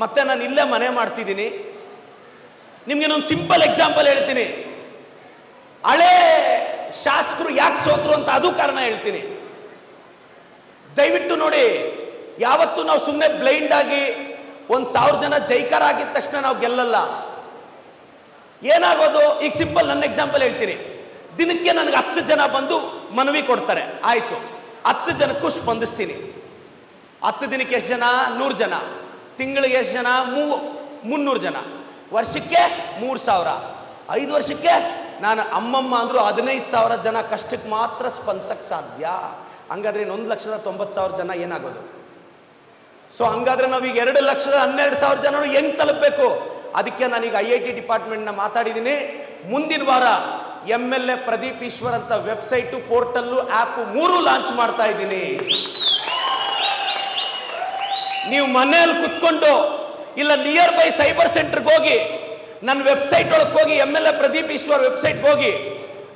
ಮತ್ತೆ ನಾನು ಇಲ್ಲೇ ಮನೆ ಮಾಡ್ತಿದ್ದೀನಿ. ನಿಮ್ಗೆ ಇನ್ನೊಂದು ಸಿಂಪಲ್ ಎಕ್ಸಾಂಪಲ್ ಹೇಳ್ತೀನಿ. ಹಳೆ ಶಾಸಕರು ಯಾಕೆ ಸೋತರು ಅಂತ ಅದು ಕಾರಣ ಹೇಳ್ತೀನಿ. ದಯವಿಟ್ಟು ನೋಡಿ, ಯಾವತ್ತು ನಾವು ಸುಮ್ಮನೆ ಬ್ಲೈಂಡ್ ಆಗಿ ಒಂದು ಸಾವಿರ ಜನ ಜೈಕಾರ ಆಗಿದ ತಕ್ಷಣ ನಾವು ಗೆಲ್ಲಲ್ಲ. ಏನಾಗೋದು? ಈಗ ಸಿಂಪಲ್ ನನ್ನ ಎಕ್ಸಾಂಪಲ್ ಹೇಳ್ತೀನಿ. ದಿನಕ್ಕೆ ನನಗೆ ಹತ್ತು ಜನ ಬಂದು ಮನವಿ ಕೊಡ್ತಾರೆ. ಆಯಿತು. ಹತ್ತು ಜನಕ್ಕೂ ಸ್ಪಂದಿಸ್ತೀನಿ. ಹತ್ತು ದಿನಕ್ಕೆ ಎಷ್ಟು ಜನ? ನೂರು ಜನ. ತಿಂಗಳಿಗೆ ಎಷ್ಟು ಜನ? ಮೂ ಮುನ್ನೂರು ಜನ. ವರ್ಷಕ್ಕೆ ಮೂರು ಸಾವಿರ. ಐದು ವರ್ಷಕ್ಕೆ ನಾನು ಅಮ್ಮಮ್ಮ ಅಂದರೂ ಹದಿನೈದು ಸಾವಿರ ಜನ. ಕಷ್ಟಕ್ಕೆ ಮಾತ್ರ ಸ್ಪಂದಿಸಕ್ಕೆ ಸಾಧ್ಯ. ಹಂಗಾದ್ರೆ ಒಂದು ಲಕ್ಷದ ತೊಂಬತ್ತು ಸಾವಿರ ಜನ ಏನಾಗೋದು? ಸೊ ಹಂಗಾದ್ರೆ ನಾವೀಗ ಎರಡು ಲಕ್ಷದ ಹನ್ನೆರಡು ಸಾವಿರ ಜನರು ಹೆಂಗೆ ತಲುಪಬೇಕು? ಅದಕ್ಕೆ ನಾನೀಗ ಐ ಐ ಟಿ ಡಿಪಾರ್ಟ್ಮೆಂಟ್ನ ಮಾತಾಡಿದ್ದೀನಿ. ಮುಂದಿನ ವಾರ M L A Pradeep Eshwar ಅಂತ ವೆಬ್ಸೈಟು, ಪೋರ್ಟಲ್ಲು ಆ್ಯಪು ಮೂರು ಲಾಂಚ್ ಮಾಡ್ತಾ ಇದ್ದೀನಿ. ನೀವು ಮನೆಯಲ್ಲಿ ಕುತ್ಕೊಂಡು ಇಲ್ಲ ನಿಯರ್ ಬೈ ಸೈಬರ್ ಸೆಂಟರ್ಗೆ ಹೋಗಿ, ನನ್ನ ವೆಬ್ಸೈಟ್ ಒಳಗೆ ಹೋಗಿ M L A Pradeep Eshwar ವೆಬ್ಸೈಟ್ಗೆ ಹೋಗಿ,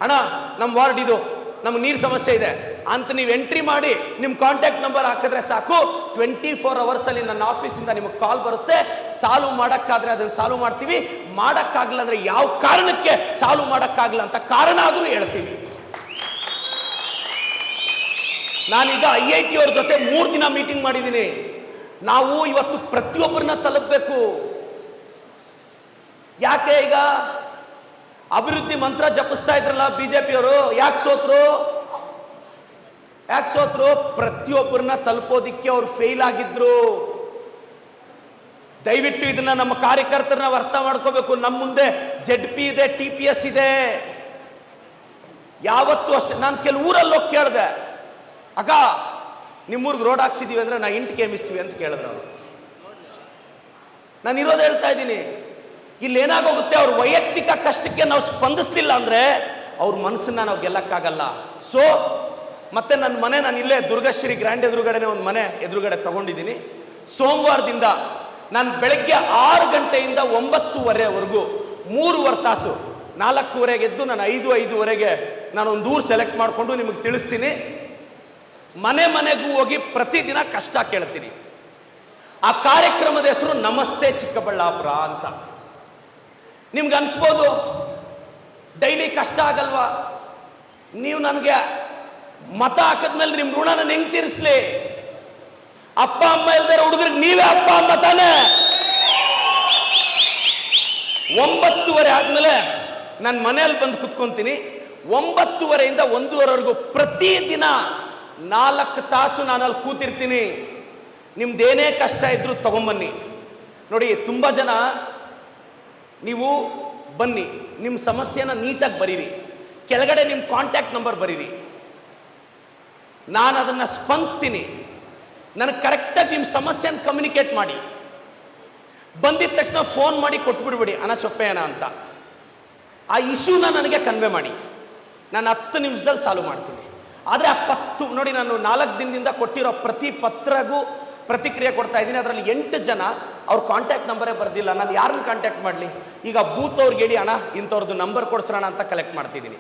ಅಣ್ಣ, ನಮ್ಮ ವಾರ್ಡ್ ಇದು, ನಮ್ಗೆ ನೀರು ಸಮಸ್ಯೆ ಇದೆ, ಅಂತ ನೀವು ಎಂಟ್ರಿ ಮಾಡಿ, ನಿಮ್ಮ ಕಾಂಟ್ಯಾಕ್ಟ್ ನಂಬರ್ ಹಾಕಿದ್ರೆ ಸಾಕು ಟ್ವೆಂಟಿ ಫೋರ್ ಅವರ್ಸಲ್ಲಿ ನನ್ನ ಆಫೀಸಿಂದ ನಿಮಗೆ ಕಾಲ್ ಬರುತ್ತೆ. ಸಾಲ್ವ್ ಮಾಡೋಕ್ಕಾದ್ರೆ ಅದನ್ನು ಸಾಲ್ವ್ ಮಾಡ್ತೀವಿ. ಮಾಡೋಕ್ಕಾಗಲ್ಲ ಅಂದರೆ ಯಾವ ಕಾರಣಕ್ಕೆ ಸಾಲ್ವ್ ಮಾಡೋಕ್ಕಾಗಲ್ಲ ಅಂತ ಕಾರಣ ಆದರೂ ಹೇಳ್ತೀವಿ ನಾನೀಗ ಐ ಐ ಟಿ ಅವ್ರ ಜೊತೆ ಮೂರು ದಿನ ಮೀಟಿಂಗ್ ಮಾಡಿದ್ದೀನಿ. ನಾವು ಇವತ್ತು ಪ್ರತಿಯೊಬ್ಬರನ್ನ ತಲುಪಬೇಕು. ಯಾಕೆ ಈಗ ಅಭಿವೃದ್ಧಿ ಮಂತ್ರ ಜಪಿಸ್ತಾ ಇದ್ರಲ್ಲ ಬಿಜೆಪಿಯವರು? ಯಾಕೆ ಸೋತ್ರು? ಯಾಕೆ ಸೋತ್ರು? ಪ್ರತಿಯೊಬ್ಬರನ್ನ ತಲುಪೋದಿಕ್ಕೆ ಅವ್ರು ಫೇಲ್ ಆಗಿದ್ರು. ದಯವಿಟ್ಟು ಇದನ್ನ ನಮ್ಮ ಕಾರ್ಯಕರ್ತರನ್ನ ಅರ್ಥ ಮಾಡ್ಕೋಬೇಕು. ನಮ್ಮ ಮುಂದೆ ಜೆಡ್ ಪಿ ಇದೆ ಟಿ ಪಿ ಎಸ್ ಇದೆ. ಯಾವತ್ತೂ ಅಷ್ಟೇ. ನಾನು ಕೆಲವು ಊರಲ್ಲಿ ಹೋಗಿ ಕೇಳಿದೆ. ಅಕ್ಕ ನಿಮ್ಮೂರ್ಗೆ ರೋಡ್ ಹಾಕ್ಸಿದೀವಿ ಅಂದ್ರೆ ನಾ ಇಂಟ್ ಕೇಮಿಸ್ತೀವಿ ಅಂತ ಕೇಳಿದ್ರು ಅವರು. ನಾನು ಇರೋದು ಹೇಳ್ತಾ ಇದ್ದೀನಿ. ಇಲ್ಲಿ ಏನಾಗೋಗುತ್ತೆ ಅವ್ರ ವೈಯಕ್ತಿಕ ಕಷ್ಟಕ್ಕೆ ನಾವು ಸ್ಪಂದಿಸ್ತಿಲ್ಲ ಅಂದ್ರೆ ಅವ್ರ ಮನಸ್ಸನ್ನ ನಾವು ಗೆಲ್ಲಕ್ಕಾಗಲ್ಲ. ಸೊ ಮತ್ತೆ ನನ್ನ ಮನೆ ನಾನು ಇಲ್ಲೇ ದುರ್ಗಶ್ರೀ ಗ್ರ್ಯಾಂಡ್ ಎದುರುಗಡೆನೆ ಒಂದು ಮನೆ ಎದುರುಗಡೆ ತಗೊಂಡಿದ್ದೀನಿ. ಸೋಮವಾರದಿಂದ ನಾನು ಬೆಳಗ್ಗೆ ಆರು ಗಂಟೆಯಿಂದ ಒಂಬತ್ತುವರೆವರೆಗೂ ಮೂರುವರೆ ತಾಸು, ನಾಲ್ಕೂವರೆಗೆ ಎದ್ದು ನಾನು ಐದು ಐದುವರೆಗೆ ನಾನು ಒಂದು ಊರು ಸೆಲೆಕ್ಟ್ ಮಾಡಿಕೊಂಡು ನಿಮಗೆ ತಿಳಿಸ್ತೀನಿ. ಮನೆ ಮನೆಗೂ ಹೋಗಿ ಪ್ರತಿದಿನ ಕಷ್ಟ ಕೇಳ್ತೀನಿ. ಆ ಕಾರ್ಯಕ್ರಮದ ಹೆಸರು ನಮಸ್ತೆ ಚಿಕ್ಕಬಳ್ಳಾಪುರ ಅಂತ. ನಿಮ್ಗೆ ಅನ್ಸ್ಬೋದು, ಡೈಲಿ ಕಷ್ಟ ಆಗಲ್ವಾ? ನೀವು ನನಗೆ ಮತ ಹಾಕಿದ್ಮೇಲೆ ನಿಮ್ಮ ಋಣನ ಹೆಂಗ್ ತೀರಿಸ್ಲಿ? ಅಪ್ಪ, ಅಮ್ಮ ಇಲ್ದಾರ ಹುಡುಗರಿಗೆ ನೀವೇ ಅಪ್ಪ, ಅಮ್ಮ ತಾನೇ. ಒಂಬತ್ತುವರೆ ಆದ್ಮೇಲೆ ನಾನು ಮನೆಯಲ್ಲಿ ಬಂದು ಕುತ್ಕೊಂತೀನಿ. ಒಂಬತ್ತುವರೆಯಿಂದ ಒಂದೂವರೆವರೆಗೂ ಪ್ರತಿದಿನ ನಾಲ್ಕು ತಾಸು ನಾನು ಅಲ್ಲಿ ಕೂತಿರ್ತೀನಿ. ನಿಮ್ದೇನೇ ಕಷ್ಟ ಇದ್ರೂ ತಗೊಂಬನ್ನಿ. ನೋಡಿ, ತುಂಬ ಜನ ನೀವು ಬನ್ನಿ ನಿಮ್ಮ ಸಮಸ್ಯೆನ ನೀಟಾಗಿ ಬರೀರಿ. ಕೆಳಗಡೆ ನಿಮ್ಮ ಕಾಂಟ್ಯಾಕ್ಟ್ ನಂಬರ್ ಬರೀರಿ. ನಾನು ಅದನ್ನು ಸ್ಪಂದಿಸ್ತೀನಿ. ನನಗೆ ಕರೆಕ್ಟಾಗಿ ನಿಮ್ಮ ಸಮಸ್ಯೆನ ಕಮ್ಯುನಿಕೇಟ್ ಮಾಡಿ. ಬಂದಿದ ತಕ್ಷಣ ಫೋನ್ ಮಾಡಿ ಕೊಟ್ಬಿಡ್ಬಿಡಿ ಅನ ಸೊಪ್ಪೆಯಣ ಅಂತ. ಆ ಇಶ್ಯೂನ ನನಗೆ ಕನ್ವೆ ಮಾಡಿ. ನಾನು ಹತ್ತು ನಿಮಿಷದಲ್ಲಿ ಸಾಲ್ವ್ ಮಾಡ್ತೀನಿ. ಆದರೆ ಆ ಪತ್ತು, ನೋಡಿ ನಾನು ನಾಲ್ಕು ದಿನದಿಂದ ಕೊಟ್ಟಿರೋ ಪ್ರತಿ ಪತ್ರಗೂ ಪ್ರತಿಕ್ರಿಯೆ ಕೊಡ್ತಾ ಇದ್ದೀನಿ. ಅದರಲ್ಲಿ ಎಂಟು ಜನ ಅವ್ರ ಕಾಂಟ್ಯಾಕ್ಟ್ ನಂಬರೇ ಬರೆದಿಲ್ಲ. ನಾನು ಯಾರನ್ನು ಕಾಂಟ್ಯಾಕ್ಟ್ ಮಾಡಲಿ? ಈಗ ಬೂತ್ ಅವ್ರಿಗೆ ಹೇಳಿ, ಅಣ್ಣ ಇಂಥವ್ರದ್ದು ನಂಬರ್ ಕೊಡಿಸೋಣ ಅಂತ ಕಲೆಕ್ಟ್ ಮಾಡ್ತಿದ್ದೀನಿ.